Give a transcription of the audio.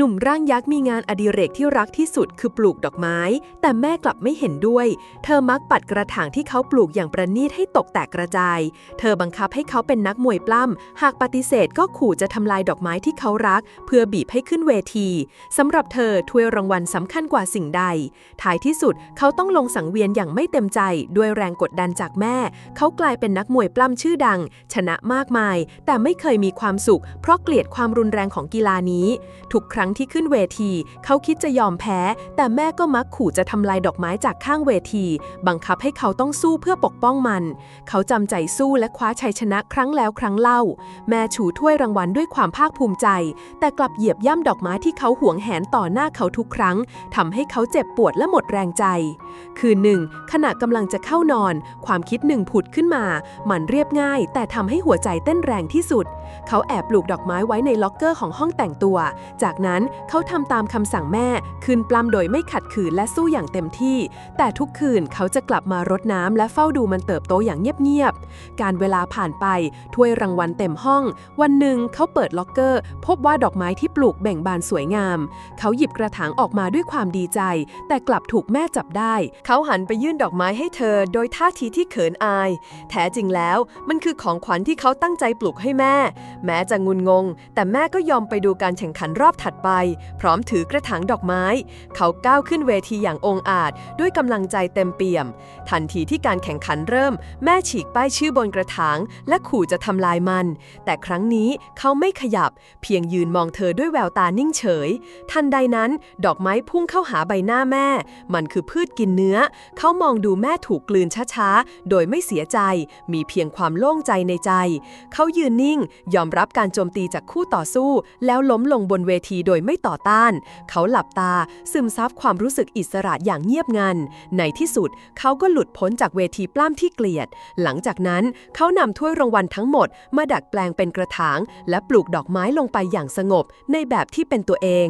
หนุ่มร่างยักษ์มีงานอดิเรกที่รักที่สุดคือปลูกดอกไม้ แต่แม่กลับไม่เห็นด้วย เธอมักปัดกระถางที่เขาปลูกอย่างประณีตให้ตกแตกกระจาย เธอบังคับให้เขาเป็นนักมวยปล้ำ หากปฏิเสธก็ขู่จะทำลายดอกไม้ที่เขารัก เพื่อบีบให้ขึ้นเวทีสำหรับเธอถ้วยรางวัลสำคัญกว่าสิ่งใด ท้ายที่สุดเขาต้องลงสังเวียนอย่างไม่เต็มใจ ด้วยแรงกดดันจากแม่ เขากลายเป็นนักมวยปล้ำชื่อดัง ชนะมากมาย แต่ไม่เคยมีความสุข เพราะเกลียดความรุนแรงของกีฬานี้ ทุกครั้งที่ขึ้นเวที เขาคิดจะยอมแพ้ แต่แม่ก็มักขู่จะทำลายดอกไม้จากข้างเวที บังคับให้เขาต้องสู้เพื่อปกป้องมัน เขาจำใจสู้และคว้าชัยชนะครั้งแล้วครั้งเล่า แม่ชูถ้วยรางวัลด้วยความภาคภูมิใจ แต่กลับเหยียบย่ำดอกไม้ที่เขาหวงแหนต่อหน้าเขาทุกครั้งทำให้เขาเจ็บปวดและหมดแรงใจ คืนหนึ่ง ขณะกำลังจะเข้านอน ความคิดหนึ่งผุดขึ้นมา มันเรียบง่าย แต่ทำให้หัวใจเต้นแรงที่สุด เขาแอบปลูกดอกไม้ไว้ในล็อกเกอร์ของห้องแต่งตัว จากนั้นเขาทำตามคำสั่งแม่ คืนปล้ำโดยไม่ขัดขืนและสู้อย่างเต็มที่ แต่ทุกคืนเขาจะกลับมารดน้ำและเฝ้าดูมันเติบโตอย่างเงียบๆ การเวลาผ่านไปถ้วยรางวัลเต็มห้อง วันหนึ่งเขาเปิดล็อกเกอร์ พบว่าดอกไม้ที่ปลูกแบ่งบานสวยงาม เขาหยิบกระถางออกมาด้วยความดีใจ แต่กลับถูกแม่จับได้ เขาหันไปยื่นดอกไม้ให้เธอ โดยท่าทีที่เขินอาย แท้จริงแล้วมันคือของขวัญที่เขาตั้งใจปลูกให้แม่ แม้จะงุนงง แต่แม่ก็ยอมไปดูการแข่งขันรอบถัดไปพร้อมถือกระถางดอกไม้ เขาก้าวขึ้นเวทีอย่างองอาจ ด้วยกำลังใจเต็มเปี่ยม ทันทีที่การแข่งขันเริ่ม แม่ฉีกป้ายชื่อบนกระถาง และขู่จะทำลายมัน แต่ครั้งนี้เขาไม่ขยับ เพียงยืนมองเธอด้วยแววตานิ่งเฉย ทันใดนั้น ดอกไม้พุ่งเข้าหาใบหน้าแม่ มันคือพืชกินเนื้อ เขามองดูแม่ถูกกลืนช้าๆ โดยไม่เสียใจ มีเพียงความโล่งใจในใจ เขายืนนิ่ง ยอมรับการโจมตีจากคู่ต่อสู้ แล้วล้มลงบนเวทีโดยยไม่ต่อต้าน เขาหลับตาซึมซับความรู้สึกอิสระอย่างเงียบงัน ในที่สุดเขาก็หลุดพ้นจากเวทีปล้ำที่เกลียด หลังจากนั้นเขานำถ้วยรางวัลทั้งหมด มาดัดแปลงเป็นกระถาง และปลูกดอกไม้ลงไปอย่างสงบ ในแบบที่เป็นตัวเอง